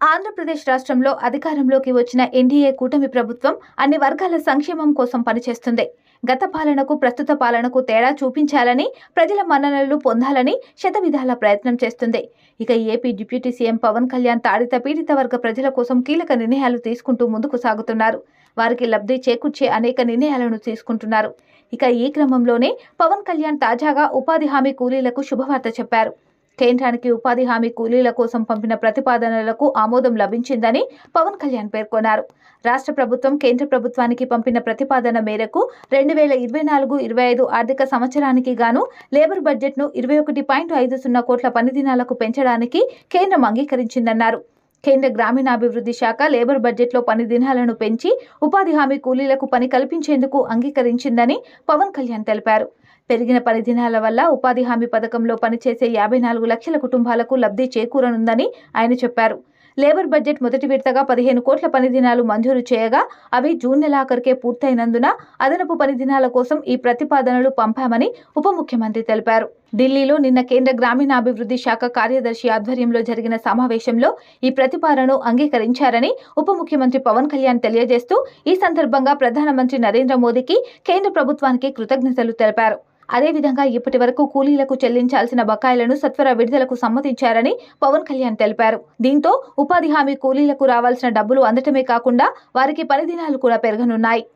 ఆంధ్రప్రదేశ్ రాష్ట్రంలో అధికారంలోకి వచ్చిన ఎన్డీఏ కూటమి ప్రభుత్వం అన్ని వర్గాల సంక్షేమం కోసం పనిచేస్తుంది. గత పాలనకు ప్రస్తుత పాలనకు తేడా చూపించాలని ప్రజల మన్ననలు పొందాలని శతవిధాల ప్రయత్నం చేస్తుంది. ఇక AP deputy CM Pawan Kalyan తాడిత పీడిత వర్గ ప్రజల కోసం కీలక నిర్ణయాలు తీసుకుంటూ ముందుకు సాగుతున్నారు. వారికి లబ్ధి చేకూర్చే అనేక నిర్ణయాలను తీసుకుంటున్నారు. ఇక ఈ క్రమంలోనే పవన్ కళ్యాణ్ తాజాగా ఉపాధి హామీ కూలీలకు శుభవార్త చెప్పారు. కేంద్రానికి ఉపాధి హామీ కూలీల కోసం పంపిన ప్రతిపాదనలకు ఆమోదం లభించిందని పవన్ కళ్యాణ్ పేర్కొన్నారు. రాష్ట్ర ప్రభుత్వం కేంద్ర ప్రభుత్వానికి పంపిన ప్రతిపాదన మేరకు రెండు వేల ఇరవై నాలుగు ఇరవై ఐదు ఆర్థిక సంవత్సరానికి గాను లేబర్ బడ్జెట్ను ఇరవై ఒకటి పాయింట్ ఐదు సున్నా కోట్ల పని దినాలకు పెంచడానికి కేంద్రం అంగీకరించిందన్నారు. కేంద్ర గ్రామీణాభివృద్ధి శాఖ లేబర్ బడ్జెట్లో పని దినాలను పెంచి ఉపాధి హామీ కూలీలకు పని కల్పించేందుకు అంగీకరించిందని పవన్ కళ్యాణ్ తెలిపారు. పెరిగిన పని దినాల వల్ల ఉపాధి హామీ పథకంలో పనిచేసే యాభై నాలుగు లక్షల కుటుంబాలకు లబ్ధి చేకూరనుందని ఆయన చెప్పారు. లేబర్ బడ్జెట్ మొదటి విడతగా పదిహేను కోట్ల పని దినాలు మంజూరు చేయగా అవి జూన్ నెలాఖరుకే పూర్తయినందున అదనపు పని దినాల కోసం ఈ ప్రతిపాదనలు పంపామని ఉప ముఖ్యమంత్రి తెలిపారు. ఢిల్లీలో నిన్న కేంద్ర గ్రామీణాభివృద్ధి శాఖ కార్యదర్శి ఆధ్వర్యంలో జరిగిన సమావేశంలో ఈ ప్రతిపాదనను అంగీకరించారని ఉప ముఖ్యమంత్రి పవన్ కళ్యాణ్ తెలియజేస్తూ ఈ సందర్భంగా ప్రధానమంత్రి నరేంద్ర మోదీకి కేంద్ర ప్రభుత్వానికి కృతజ్ఞతలు తెలిపారు. అదేవిధంగా ఇప్పటి వరకు కూలీలకు చెల్లించాల్సిన బకాయిలను సత్వర విడుదలకు సమ్మతించారని పవన్ కళ్యాణ్ తెలిపారు. దీంతో ఉపాధి హామీ కూలీలకు రావాల్సిన డబ్బులు అందటమే కాకుండా వారికి పని దినాలు కూడా పెరగనున్నాయి.